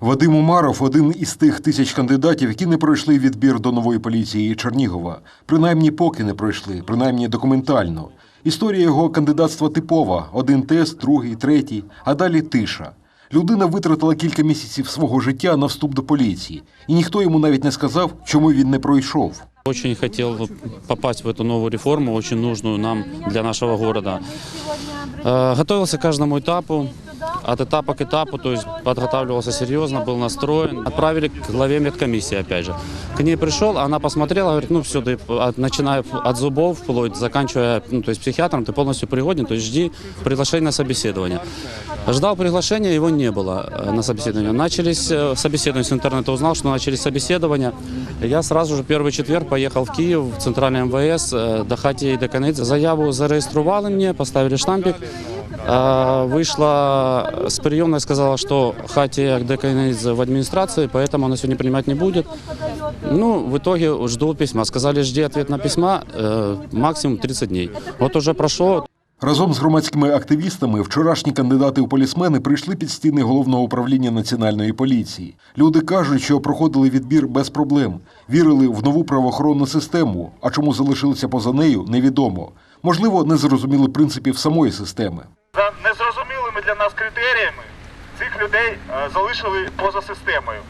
Вадим Умаров один із тих тисяч кандидатів, які не пройшли відбір до нової поліції Чернігова. Принаймні поки не пройшли, принаймні документально. Історія його кандидатства типова: один тест, другий, третій, а далі тиша. Людина витратила кілька місяців свого життя на вступ до поліції, і ніхто йому навіть не сказав, чому він не пройшов. Очень хотел попасть в эту новую реформу, очень нужную нам для нашего города. Э, Готовился к каждому этапу, от этапа к этапу, то есть подготавливался серьезно, был настроен. Отправили к главе медкомиссии, опять же. К ней пришел, она посмотрела, говорит, ну все, ты, от- начиная от зубов, вплоть, заканчивая, ну, то есть психиатром, ты полностью пригоден, то есть жди приглашения на собеседование. Ждал приглашения, его не было э, на собеседование. Начались э, собеседования, с интернета узнал, что начались собеседования. Я сразу же первый четверг поехал в Киев, в центральный МВС, э, до Хаті і до Конець. Заяву зареєстрували мені, поставили штампик. Э, Вышла с приемной, сказала, что Хати Деканец в администрации, поэтому она сегодня принимать не будет. Ну, в итоге жду письма. Сказали, жди ответ на письма э, максимум 30 дней. Вот уже прошло, Разом з громадськими активістами вчорашні кандидати у полісмени прийшли під стіни головного управління національної поліції. Люди кажуть, що проходили відбір без проблем, вірили в нову правоохоронну систему. А чому залишилися поза нею, невідомо. Можливо, не зрозуміли принципів самої системи. За незрозумілими для нас критеріями цих людей е, залишили поза системою.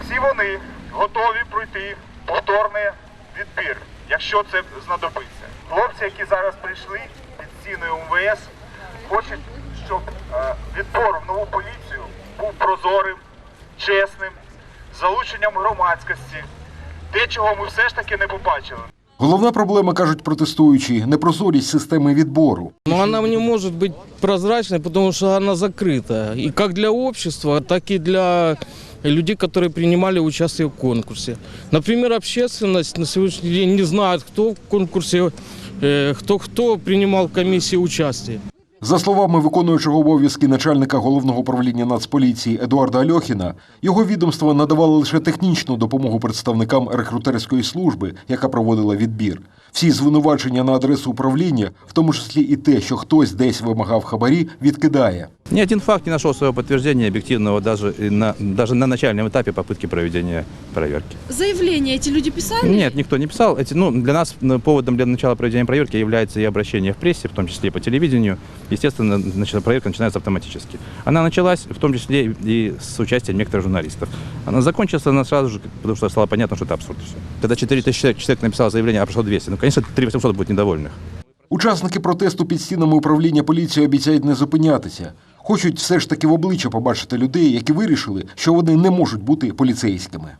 Всі вони готові пройти повторний відбір, якщо це знадобиться. Хлопці, які зараз прийшли під стіною МВС, хочуть, щоб е, відбор в нову поліцію був прозорим, чесним, залученням громадськості. Те, чого ми все ж таки не побачили. Головна проблема, кажуть протестуючі, непрозорість системи відбору. Но она не может быть прозрачной, потому что она закрыта. И как для общества, так и для людей, которые принимали участие в конкурсе. Например, общественность на сегодняшний день не знает, кто в конкурсе, э, кто кто принимал в комиссии участие. За словами виконуючого обов'язки начальника головного управління Нацполіції Едуарда Альохіна, його відомство надавало лише технічну допомогу представникам рекрутерської служби, яка проводила відбір. Всі звинувачення на адресу управління, в тому числі і те, що хтось десь вимагав хабарі, відкидає. Ни один факт не нашел своего подтверждения объективного даже на, даже на начальном этапе попытки проведения проверки. Заявления эти люди писали? Нет, никто не писал. Эти, ну, для нас м, поводом для начала проведения проверки является и обращение в прессе, в том числе и по телевидению. Естественно, значит, проверка начинается автоматически. Она началась в том числе и с участием некоторых журналистов. Она закончилась она сразу же, потому что стало понятно, что это абсурд. всё. Когда 4 тысячи человек, человек написал заявление, а прошло 200, ну, конечно, 3 800 будет недовольных. Учасники протесту під стінами управління поліції обіцяють не зупинятися. Хочуть все ж таки в обличчя побачити людей, які вирішили, що вони не можуть бути поліцейськими.